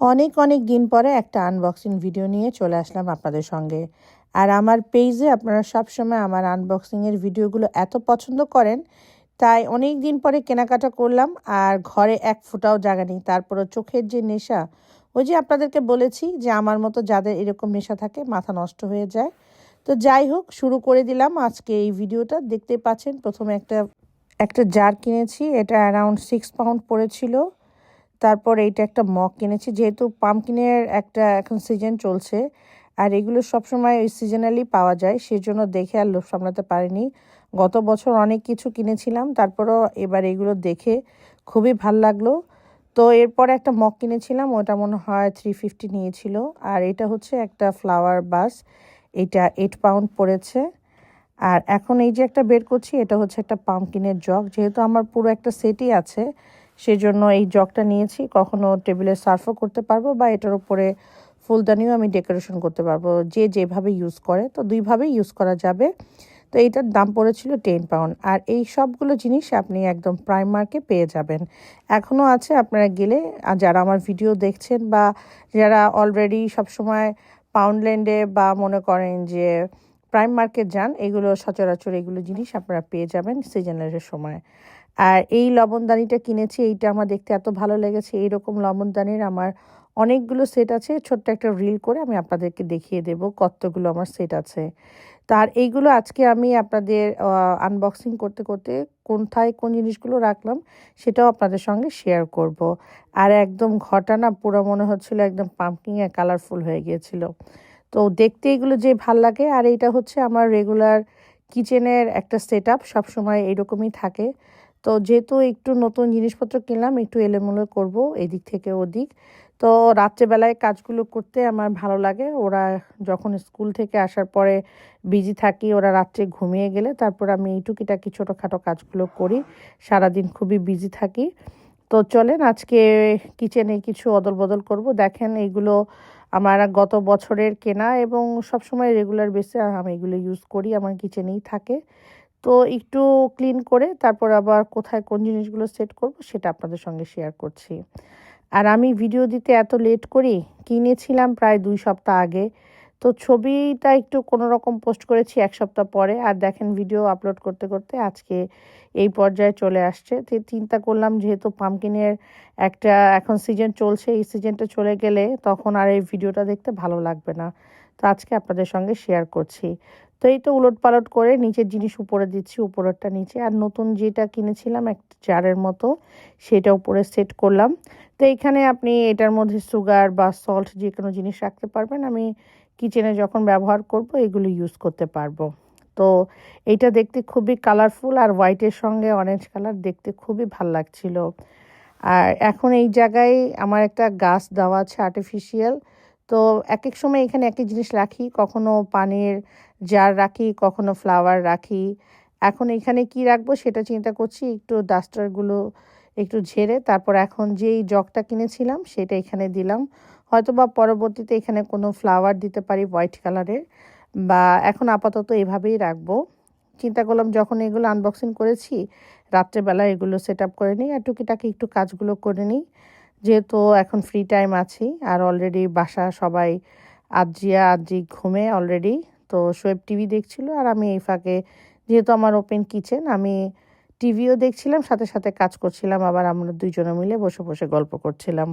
অনেক অনেক দিন পরে একটা আনবক্সিং ভিডিও নিয়ে চলে আসলাম আপনাদের সঙ্গে। আর আমার পেজে আপনারা সবসময় আমার আনবক্সিংয়ের ভিডিওগুলো এত পছন্দ করেন, তাই অনেক দিন পরে কেনাকাটা করলাম আর ঘরে এক ফুটাও জায়গা নেই। তারপরও চোখের যে নেশা, ওই যে আপনাদেরকে বলেছি যে আমার মতো যাদের এরকম নেশা থাকে মাথা নষ্ট হয়ে যায়। তো যাই হোক, শুরু করে দিলাম আজকে এই ভিডিওটা দেখতে পাচ্ছেন, প্রথমে একটা একটা জার কিনেছি, এটা অ্যারাউন্ড সিক্স পাউন্ড পড়েছিল। তারপর এইটা একটা মগ কিনেছি, যেহেতু পামকিনের একটা এখন সিজন চলছে, আর এগুলো সবসময় ওই সিজনালি পাওয়া যায়, সেজন্য দেখে আর লোভ সামলাতে পারিনি। গত বছর অনেক কিছু কিনেছিলাম, তারপরও এবার এগুলো দেখে খুবই ভালো লাগল। তো এরপর একটা মগ কিনেছিলাম, ওটা মনে হয় থ্রি ফিফটি নিয়েছিল, আর এটা হচ্ছে একটা ফ্লাওয়ার বাস এটা এইট পাউন্ড পড়েছে। আর এখন এই যে একটা বের করছি, এটা হচ্ছে একটা পামকিনের জগ যেহেতু আমার পুরো একটা সেটই আছে সেজন্য এই জগটা নিয়েছি। কখনো টেবিলে সার্ফও করতে পারব বা এটার উপরে ফুলদানিও আমি ডেকোরেশন করতে পারব। যে যেভাবে ইউজ করে, তো দুইভাবেই ইউজ করা যাবে। তো এইটার দাম পড়েছিল টেন পাউন্ড আর এই সবগুলো জিনিস আপনি একদম প্রাইমার্কে পেয়ে যাবেন। এখনও আছে আপনারা গেলে, আর যারা আমার ভিডিও দেখছেন বা যারা অলরেডি সবসময় পাউন্ডল্যান্ডে বা মনে করেন যে প্রাইম মার্কেট যান, এগুলো সচরাচর এগুলো জিনিস আপনারা পেয়ে যাবেন সিজনালের সময়। আর এই লবণদানিটা কিনেছি, এইটা আমার দেখতে এত ভালো লেগেছে, এইরকম লবণদানির আমার অনেকগুলো সেট আছে, ছোট্ট একটা রিল করে আমি আপনাদেরকে দেখিয়ে দেব কতগুলো আমার সেট আছে। তার এইগুলো আজকে আমি আপনাদের আনবক্সিং করতে করতে কোনথায় কোন জিনিসগুলো রাখলাম সেটাও আপনাদের সঙ্গে শেয়ার করব। আর একদম ঘটা না, পুরো মনে হচ্ছিল একদম পাম্পিং এ কালারফুল হয়ে গিয়েছিল। তো দেখতে এগুলো যে ভালো লাগে, আর এইটা হচ্ছে আমার রেগুলার কিচেনের একটা সেট আপ সবসময় এইরকমই থাকে। তো যেহেতু একটু নতুন জিনিসপত্র কিনলাম, একটু এলোমেলো করব এদিক থেকে ওদিক। তো রাত্রেবেলায় কাজগুলো করতে আমার ভালো লাগে। ওরা যখন স্কুল থেকে আসার পরে বিজি থাকি, ওরা রাত্রে ঘুমিয়ে গেলে তারপর আমি এই টুকিটাকি ছোটোখাটো কাজগুলো করি। সারাদিন খুবই বিজি থাকি। তো চলেন আজকে কিচেনে কিছু অদল বদল করব। দেখেন এইগুলো আমার গত বছরের কেনা এবং সবসময় রেগুলার বেসে আমি এগুলো ইউজ করি, আমার কিচেনেই থাকে। তো একটু ক্লিন করে তারপর আবার কোথায় কোন জিনিসগুলো সেট করব সেটা আপনাদের সঙ্গে শেয়ার করছি। আর আমি ভিডিও দিতে এত লেট করি, কিনেছিলাম প্রায় দুই সপ্তাহ আগে। তো ছবিটা একটু কোনো রকম পোস্ট করেছি এক সপ্তাহ পরে। আর দেখেন ভিডিও আপলোড করতে করতে আজকে এই পর্যায়ে চলে আসছে। তো চিন্তা করলাম যেহেতু পামকিনের একটা এখন সিজন চলছে, এই সিজনটা চলে গেলে তখন আর এই ভিডিওটা দেখতে ভালো লাগবে না। তো আজকে আপনাদের সঙ্গে শেয়ার করছি। তো এই তো উলট পালট করে নিচের জিনিস উপরে দিচ্ছি, উপরেরটা নিচে। আর নতুন যেটা কিনেছিলাম একটা জারের মতো, সেটা উপরে সেট করলাম। তো এইখানে আপনি এটার মধ্যে সুগার বা সল্ট যে কোনো জিনিস রাখতে পারবেন। আমি কিচেনে যখন ব্যবহার করব, এগুলো ইউজ করতে পারব। তো এইটা দেখতে খুবই কালারফুল আর হোয়াইটের সঙ্গে অরেঞ্জ কালার দেখতে খুবই ভালো লাগছিল। আর এখন এই জায়গায় আমার একটা গাছ দেওয়া আছে আর্টিফিশিয়াল তো এক এক সময় এখানে একই জিনিস রাখি, কখনো পানির জার রাখি, কখনো ফ্লাওয়ার রাখি। এখন এখানে কি রাখব সেটা চিন্তা করছি, একটু ডাস্টারগুলো একটু ঝেড়ে, তারপর এখন যেই জগটা কিনেছিলাম সেটা এখানে দিলাম। হয়তো বা পরবর্তীতে এখানে কোনো ফ্লাওয়ার দিতে পারি হোয়াইট কালারের বা এখন আপাতত এভাবেই রাখব। চিন্তা করলাম যখন এগুলো আনবক্সিং করেছি রাত্রেবেলা এগুলো সেট আপ করে নিই আর টুকিটাকি একটু কাজগুলো করে নিই। যেহেতু এখন ফ্রি টাইম আছি আর অলরেডি বাসা সবাই আজ্জিয়া আজ্জি ঘুমে অলরেডি তো শোয়েব টিভি দেখছিল আর আমি এই ফাঁকে, যেহেতু আমার ওপেন কিচেন আমি টিভিও দেখছিলাম, সাথে সাথে কাজ করছিলাম, আবার আমরা দুইজনে মিলে বসে বসে গল্প করছিলাম।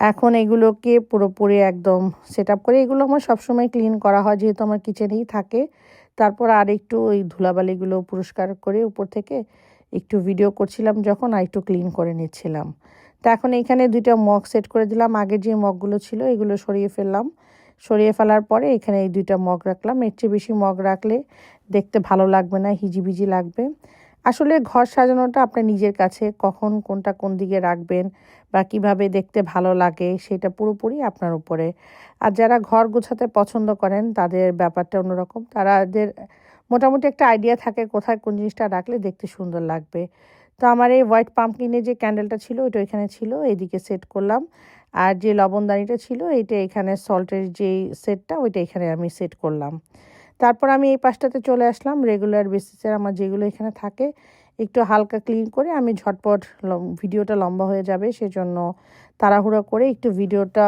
এখন এগুলোকে পুরোপুরি একদম সেট আপ করে এগুলো আমার সবসময় ক্লিন করা হয়, যেহেতু আমার কিচেনেই থাকে। তারপর আর একটু ওই ধুলাবালিগুলো পুরস্কার করে উপর থেকে একটু ভিডিও করছিলাম যখন আর একটু ক্লিন করে নিচ্ছিলাম। তো এখন এইখানে দুইটা মগ সেট করে দিলাম। আগে যে মগগুলো ছিল এগুলো সরিয়ে ফেললাম। সরিয়ে ফেলার পরে এখানে এই দুইটা মগ রাখলাম। এর চেয়ে বেশি মগ রাখলে দেখতে ভালো লাগবে না, হিজিবিজি লাগবে। আসলে ঘর সাজানোটা আপনার নিজের কাছে, কখন কোনটা কোন দিকে রাখবেন বা কীভাবে দেখতে ভালো লাগে সেটা পুরোপুরি আপনার উপরে। আর যারা ঘর গোছাতে পছন্দ করেন, তাদের ব্যাপারটা অন্যরকম। তাদের মোটামুটি একটা আইডিয়া থাকে কোথায় কোন জিনিসটা রাখলে দেখতে সুন্দর লাগবে। তো আমার এই হোয়াইট পাম্পকিনের যে ক্যান্ডেলটা ছিল, ওইটা এখানে ছিল এইদিকে সেট করলাম। আর যে লবণদানিটা ছিল, এইটা এখানে সল্টের যেই সেটটা ওইটা এখানে আমি সেট করলাম। তারপর আমি এই পাশটাতে চলে আসলাম। রেগুলার বেসিসের আমার যেগুলো এখানে থাকে, একটু হালকা ক্লিন করে আমি ঝটপট ভিডিওটা লম্বা হয়ে যাবে, সেজন্য তাড়াহুড়ো করে একটু ভিডিওটা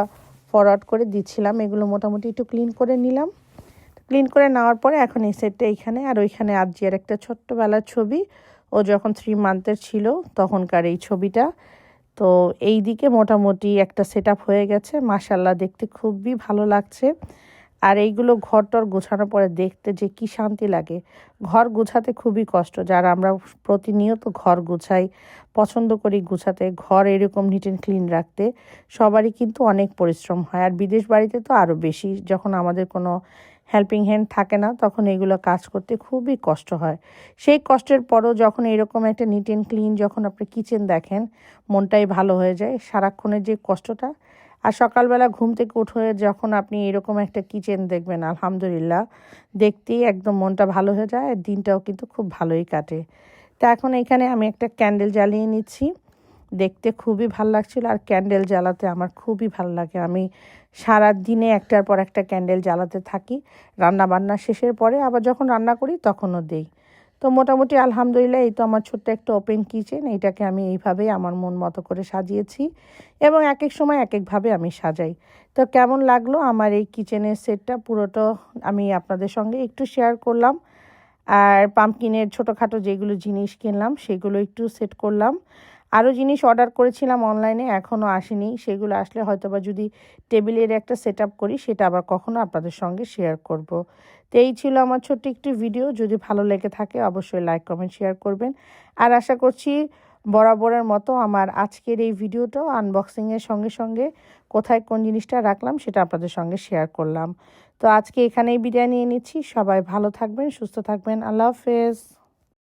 ফরওয়ার্ড করে দিচ্ছিলাম। এগুলো মোটামুটি একটু ক্লিন করে নিলাম। ক্লিন করে নেওয়ার পরে এখন এই সেটটা এইখানে আর ওইখানে আরজিয়ার একটা ছোট্টবেলার ছবি। ও যখন থ্রি মান্থের ছিল, তখনকার এই ছবিটা। তো এই দিকে মোটামুটি একটা সেট হয়ে গেছে। মাসাল্লাহ দেখতে খুবই ভালো লাগছে। আর এইগুলো ঘর টর গোছানোর পরে দেখতে যে কি শান্তি লাগে। ঘর গোছাতে খুবই কষ্ট। যারা আমরা প্রতিনিয়ত ঘর গোছাই, পছন্দ করি গোছাতে, ঘর এরকম নিট অ্যান্ড ক্লিন রাখতে, সবারই কিন্তু অনেক পরিশ্রম হয়। আর বিদেশ বাড়িতে তো আরও বেশি। যখন আমাদের কোনো হেল্পিং হ্যান্ড থাকে না, তখন এগুলো কাজ করতে খুবই কষ্ট হয়। সেই কষ্টের পরও যখন এরকম একটা নিট অ্যান্ড ক্লিন যখন আপনি কিচেন দেখেন, মনটাই ভালো হয়ে যায়। সারাক্ষণের যে কষ্টটা আর সকালবেলা ঘুম থেকে উঠে যখন আপনি এরকম একটা কিচেন দেখবেন, আলহামদুলিল্লাহ, দেখতেই একদম মনটা ভালো হয়ে যায় আর দিনটাও কিন্তু খুব ভালোই কাটে। তো এখন এখানে আমি একটা ক্যান্ডেল জ্বালিয়ে নিচ্ছি। দেখতে খুবই ভালো লাগছিল আর ক্যান্ডেল জ্বালাতে আমার খুবই ভালো লাগে। আমি সারা দিনে একটার পর একটা ক্যান্ডেল জ্বালাতে থাকি। রান্না বান্না শেষের পরে আবার যখন রান্না করি তখনও দেই। তো মোটামুটি আলহামদুলিল্লাহ এই তো আমার ছোট্ট একটা ওপেন কিচেন, এইটাকে আমি এইভাবেই আমার মন মতো করে সাজিয়েছি এবং এক এক সময় এক একভাবে আমি সাজাই। তো কেমন লাগল আমার এই কিচেনের সেটটা? পুরোটা আমি আপনাদের সঙ্গে একটু শেয়ার করলাম। আর পাম্পকিনের ছোটোখাটো যেগুলো জিনিস কিনলাম, সেগুলো একটু সেট করলাম। আরও জিনিস অর্ডার করেছিলাম অনলাইনে এখনও আসেনি। সেগুলো আসলে হয়তো বা যদি টেবিলের একটা সেট করি, সেটা আবার কখনো আপনাদের সঙ্গে শেয়ার করব। তো এই ছিল আমার ছোট্ট একটি ভিডিও যদি ভালো লেগে থাকে, অবশ্যই লাইক কমেন্ট শেয়ার করবেন। আর আশা করছি বরাবরের মতো আমার আজকের এই ভিডিওটাও আনবক্সিংয়ের সঙ্গে সঙ্গে কোথায় কোন জিনিসটা রাখলাম, সেটা আপনাদের সঙ্গে শেয়ার করলাম। তো আজকে এখানেই বিদায় নিয়ে নিচ্ছি। সবাই ভালো থাকবেন, সুস্থ থাকবেন। আল্লাহ হাফেজ।